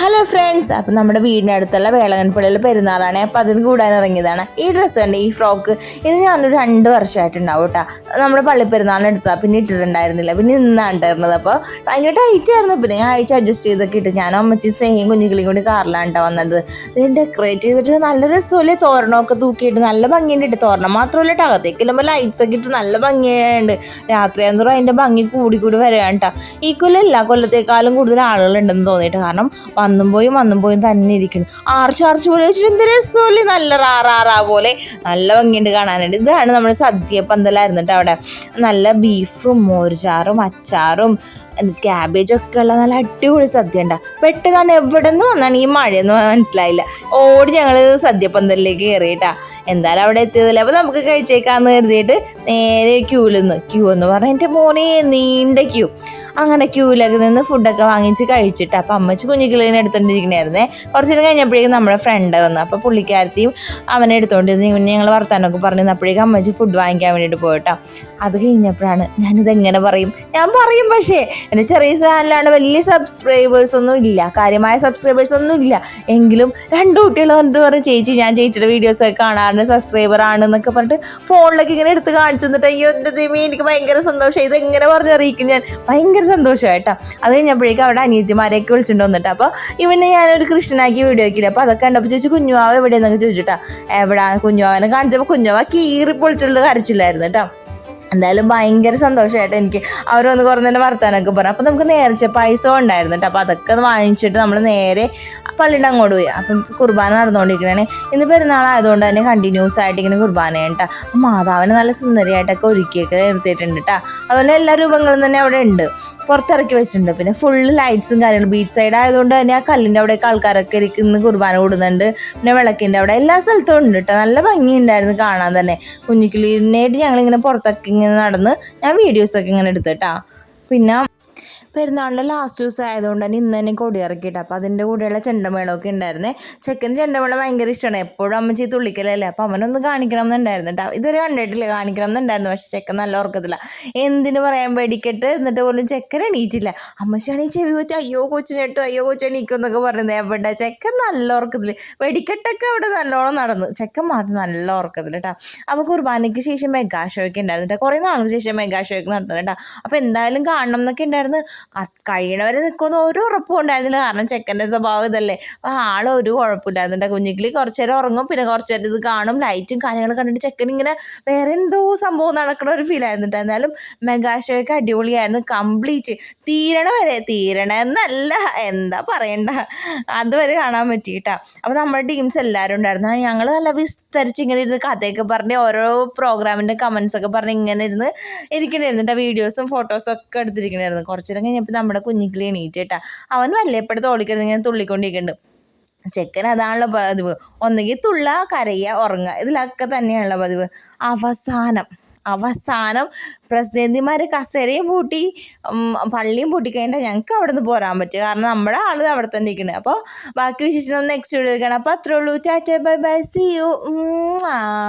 Hello friends അപ്പം നമ്മുടെ വീടിനടുത്തുള്ള വേളകൻപള്ളിയിൽ പെരുന്നാളാണ്. അപ്പം അതിന് കൂടാൻ ഇറങ്ങിയതാണ് ഈ ഡ്രസ്സ് ഉണ്ട് ഈ ഫ്രോക്ക് ഇത് ഞാനൊരു രണ്ട് വർഷമായിട്ടുണ്ടാവും കേട്ടോ നമ്മുടെ പള്ളി പെരുന്നാളിന് എടുത്തതാണ് പിന്നെ ഇട്ടിട്ടുണ്ടായിരുന്നില്ല. പിന്നെ ഇന്നാണ് ഉണ്ടായിരുന്നത്. അപ്പോൾ ഭയങ്കര ടൈറ്റ് ആയിരുന്നു. പിന്നെ ഞാൻ അയച്ച് അഡ്ജസ്റ്റ് ചെയ്തൊക്കെ ഇട്ട് ഞാനും അമ്മച്ചി സ്നേഹയും കുഞ്ഞുങ്ങളും കൂടി കാറിലാണ് കേട്ടോ വന്നത്. ഇതിന് ഡെക്കറേറ്റ് ചെയ്തിട്ട് നല്ല രസമല്ലേ? തോരണമൊക്കെ തൂക്കിയിട്ട് നല്ല ഭംഗിയുണ്ട് ഇട്ട് തോരണം മാത്രമല്ല കേട്ടോ അകത്തേക്ക് ഇല്ലുമ്പോൾ ലൈറ്റ്സ് ഒക്കെ ഇട്ട് നല്ല ഭംഗിയുണ്ട് രാത്രിയാകുമ്പോൾ അതിന്റെ ഭംഗി കൂടി കൂടി വരികയാണ് കേട്ടോ ഈ കൊല്ലം എല്ലാ കൊല്ലത്തേക്കാളും കൂടുതൽ ആളുകളുണ്ടെന്ന് തോന്നിയിട്ട്. കാരണം വന്നും പോയും വന്നും പോയും തന്നെ ഇരിക്കുന്നു. ആർച്ച് ആർച്ച് പോലെ വെച്ചിട്ട് എന്ത് രസമല്ലേ? നല്ല റാറാറാ പോലെ. നല്ല ഭംഗിയുണ്ട് കാണാനായിട്ട്. ഇതാണ് നമ്മുടെ സദ്യ പന്തലായിരുന്നിട്ട് അവിടെ. നല്ല ബീഫും മോരുചാറും അച്ചാറും ക്യാബേജ് ഒക്കെ ഉള്ള നല്ല അടിപൊളി സദ്യ ഉണ്ടാവും പെട്ടെന്നാണ് എവിടെ നിന്ന് വന്നാണ് ഈ മഴയെന്ന് മനസ്സിലായില്ല. ഓടി ഞങ്ങൾ സദ്യപ്പന്തലിലേക്ക് കയറിയിട്ടാ എന്തായാലും അവിടെ എത്തിയതല്ലേ. അപ്പോൾ നമുക്ക് കഴിച്ചേക്കാന്ന് കരുതിയിട്ട് നേരെ ക്യൂലിന്ന് ക്യൂ എന്ന് പറഞ്ഞാൽ എന്റെ മോനെ നീണ്ട ക്യൂ. അങ്ങനെ ക്യൂവിലൊക്കെ നിന്ന് ഫുഡൊക്കെ വാങ്ങിച്ച് കഴിച്ചിട്ട് അപ്പം അമ്മച്ച് കുഞ്ഞിക്കിളിനെ എടുത്തോണ്ടിരിക്കണായിരുന്നേ. കുറച്ച് നേരം കഴിഞ്ഞപ്പോഴേക്കും നമ്മുടെ ഫ്രണ്ട് വന്നു. അപ്പോൾ പുള്ളിക്കാരത്തിയും അവനെ എടുത്തോണ്ടിരുന്നു. പിന്നെ ഞങ്ങൾ വർത്താനമൊക്കെ പറഞ്ഞു അപ്പോഴേക്കും അമ്മച്ചി ഫുഡ് വാങ്ങിക്കാൻ വേണ്ടിയിട്ട് പോയിട്ടോ. അത് കഴിഞ്ഞപ്പോഴാണ് ഞാനിത് എങ്ങനെ പറയും? ഞാൻ പറയും പക്ഷേ എന്റെ ചെറിയ ചാനലാണ് വലിയ സബ്സ്ക്രൈബേഴ്സ് ഒന്നും ഇല്ല. കാര്യമായ സബ്സ്ക്രൈബേഴ്സ് ഒന്നും ഇല്ല. എങ്കിലും രണ്ട് കുട്ടികൾ കണ്ടു പറഞ്ഞ് ചേച്ചി ഞാൻ ചേച്ചിയുടെ വീഡിയോസ് ഒക്കെ കാണാറുണ്ട്. സബ്സ്ക്രൈബർ ആണ് എന്നൊക്കെ പറഞ്ഞിട്ട് ഫോണിലൊക്കെ ഇങ്ങനെ എടുത്ത് കാണിച്ചു തന്നിട്ട് അയ്യോ എന്റെ ദൈവമേ എനിക്ക് ഭയങ്കര സന്തോഷം ഇത് എങ്ങനെ പറഞ്ഞറിയിക്കും ഞാൻ? ഭയങ്കര സന്തോഷമായിട്ടോ അത് കഴിഞ്ഞപ്പോഴേക്കും അവിടെ അനിയത്തിമാരെയൊക്കെ വിളിച്ചിട്ട് അപ്പോൾ ഇവനെ ഞാനൊരു കൃഷ്ണനാക്കി വീഡിയോ ആക്കിയില്ല അപ്പോൾ അതൊക്കെ കണ്ടപ്പോൾ ചോദിച്ചു കുഞ്ഞുവാവ് എവിടെയെന്നൊക്കെ ചോദിച്ചിട്ടാ. എവിടെ? കുഞ്ഞുവാവനെ കാണിച്ചപ്പോൾ കുഞ്ഞുവാവ കീറി പൊളിച്ചിട്ടുള്ള കരച്ചില്ലായിരുന്നു കേട്ടോ. എന്തായാലും ഭയങ്കര സന്തോഷമായിട്ട് എനിക്ക്. അവരൊന്ന് കുറേ നേരം വർത്താനൊക്കെ പറഞ്ഞു. അപ്പോൾ നമുക്ക് നേർച്ച പൈസ ഉണ്ടായിരുന്നു കേട്ടോ അപ്പോൾ അതൊക്കെ വാങ്ങിച്ചിട്ട് നമ്മൾ നേരെ പള്ളിയുടെ അങ്ങോട്ട് പോയി. അപ്പം കുർബാന നടന്നുകൊണ്ടിരിക്കണേ ഇന്ന് പെരുന്നാളായതുകൊണ്ട് തന്നെ കണ്ടിന്യൂസ് ആയിട്ട് ഇങ്ങനെ കുർബാന കേട്ടോ. അപ്പം മാതാവിനെ നല്ല സുന്ദരിയായിട്ടൊക്കെ ഒരുക്കിയൊക്കെ നിർത്തിയിട്ടുണ്ട് കേട്ടോ. അതുപോലെ എല്ലാ രൂപങ്ങളും തന്നെ അവിടെ ഉണ്ട്. പുറത്തിറക്കി വെച്ചിട്ടുണ്ട്. പിന്നെ ഫുള്ള് ലൈറ്റ്സും കാര്യങ്ങളും. ബീച്ച് സൈഡ് ആയതുകൊണ്ട് തന്നെ ആ കല്ലിന്റെ അവിടെയൊക്കെ ആൾക്കാരൊക്കെ ഇരിക്കുന്ന കുർബാന കൂടുന്നുണ്ട്. പിന്നെ വിളക്കിന്റെ അവിടെ എല്ലാ സ്ഥലത്തും ഉണ്ട് കേട്ടോ. നല്ല ഭംഗിയുണ്ടായിരുന്നു കാണാൻ തന്നെ. കുഞ്ഞിക്കിളിനായിട്ട് ഞങ്ങളിങ്ങനെ പുറത്തൊക്കെ ഇങ്ങനെ നടന്ന് ഞാൻ വീഡിയോസൊക്കെ ഇങ്ങനെ എടുത്തിട്ടാ പിന്നെ പെരുന്നാളിന്റെ ലാസ്റ്റ് ദിവസം ആയതുകൊണ്ട് തന്നെ ഇന്ന് തന്നെ കൊടി ഇറക്കിയിട്ട് അപ്പോൾ അതിന്റെ കൂടെയുള്ള ചെണ്ടമേളമൊക്കെ ഉണ്ടായിരുന്നേ. ചെക്കൻ ചെണ്ടമേളം ഭയങ്കര ഇഷ്ടമാണ് എപ്പോഴും അമ്മച്ചി തുള്ളിക്കലല്ലേ? അപ്പോൾ അവനൊന്ന് കാണിക്കണം എന്നുണ്ടായിരുന്നു കേട്ടോ ഇതുവരെ കണ്ടിട്ടില്ല കാണിക്കണം എന്നുണ്ടായിരുന്നു പക്ഷേ ചെക്കൻ നല്ല ഓർക്കത്തില്ല. എന്തിന് പറയാൻ പേടിക്കട്ട് എന്നിട്ട് പോലും ചെക്കൻ എണീറ്റില്ല. അമ്മച്ചാണ് ഈ ചെവി കൊച്ചി അയ്യോ കൊച്ചിനെട്ടു അയ്യോ കൊച്ചെണീക്കും എന്നൊക്കെ പറയുന്നത് എവിടെ? ചെക്കൻ നല്ല ഓർക്കത്തില്ല. വെടിക്കെട്ടൊക്കെ അവിടെ നല്ലോണം നടന്നു. ചെക്കൻ മാത്രം നല്ല ഓർക്കത്തില്ല കേട്ടോ അപ്പോൾ കുർബാനയ്ക്ക് ശേഷം മെഗാ ഷോയ്ക്ക് ഉണ്ടായിരുന്നു കേട്ടോ കുറേ നാൾക്ക് ശേഷം മെഗാ ഷോയ്ക്ക് നടത്തുന്നത് കേട്ടോ അപ്പോൾ എന്തായാലും കാണണം എന്നൊക്കെ ഉണ്ടായിരുന്നു. കഴിയണവരെ നിൽക്കുമെന്ന് ഒരു ഉറപ്പും ഉണ്ടായിരുന്നില്ല. കാരണം ചെക്കന്റെ സ്വഭാവം ഇതല്ലേ. അപ്പോൾ ആൾ ഒരു കുഴപ്പമില്ലായിരുന്നു എന്റെ കുഞ്ഞിക്കിളി കുറച്ച് നേരം ഉറങ്ങും. പിന്നെ കുറച്ച് നേരം ഇത് കാണും. ലൈറ്റും കാര്യങ്ങളും കണ്ടിട്ട് ചെക്കൻ ഇങ്ങനെ വേറെ എന്തോ സംഭവം നടക്കണ ഒരു ഫീൽ ആയിരുന്നു കേട്ടോ എന്നാലും മെഗാ ഷോയ്ക്ക് അടിപൊളിയായിരുന്നു. കംപ്ലീറ്റ് തീരണ വരെ തീരണ എന്നല്ല എന്താ പറയണ്ട. അതുവരെ കാണാൻ പറ്റി കേട്ടോ അപ്പോൾ നമ്മുടെ ടീംസ് എല്ലാവരും ഉണ്ടായിരുന്നു. ഞങ്ങൾ നല്ല വിസ്തരിച്ച് ഇങ്ങനെ ഇരുന്ന് കഥയൊക്കെ പറഞ്ഞ് ഓരോ പ്രോഗ്രാമിന്റെ കമൻസ് ഒക്കെ പറഞ്ഞ് ഇങ്ങനെ ഇരുന്ന് ഇരിക്കണായിരുന്നു വീഡിയോസും ഫോട്ടോസും ഒക്കെ എടുത്തിരിക്കണായിരുന്നു. കുറച്ചു നേരം കഴിഞ്ഞപ്പോൾ നമ്മുടെ കുഞ്ഞിക്കിളി എണീറ്റേട്ടാ. അവൻ വല്ലപ്പോഴും തോളിക്കരുത് ഇങ്ങനെ തുള്ളിക്കൊണ്ടിരിക്കുന്നുണ്ട് ചെക്കൻ അതാണല്ലോ പതിവ്. ഒന്നുകിൽ തുള്ള കരയുക ഉറങ്ങുക ഇതിലൊക്കെ തന്നെയാണല്ലോ പതിവ്. അവസാനം അവസാനം പ്രസിഡന്റിമാർ കസേരയും പൂട്ടി പള്ളിയും പൂട്ടി കഴിഞ്ഞാൽ ഞങ്ങൾക്ക് അവിടെ നിന്ന് പോരാൻ പറ്റും കാരണം നമ്മുടെ ആൾ അവിടെ തന്നെ ഇരിക്കുന്നത് അപ്പോൾ ബാക്കി വിശേഷം നെക്സ്റ്റ് വീഡിയോ എടുക്കണം അപ്പോൾ അത്രേ ഉള്ളൂ. Tata bye bye see U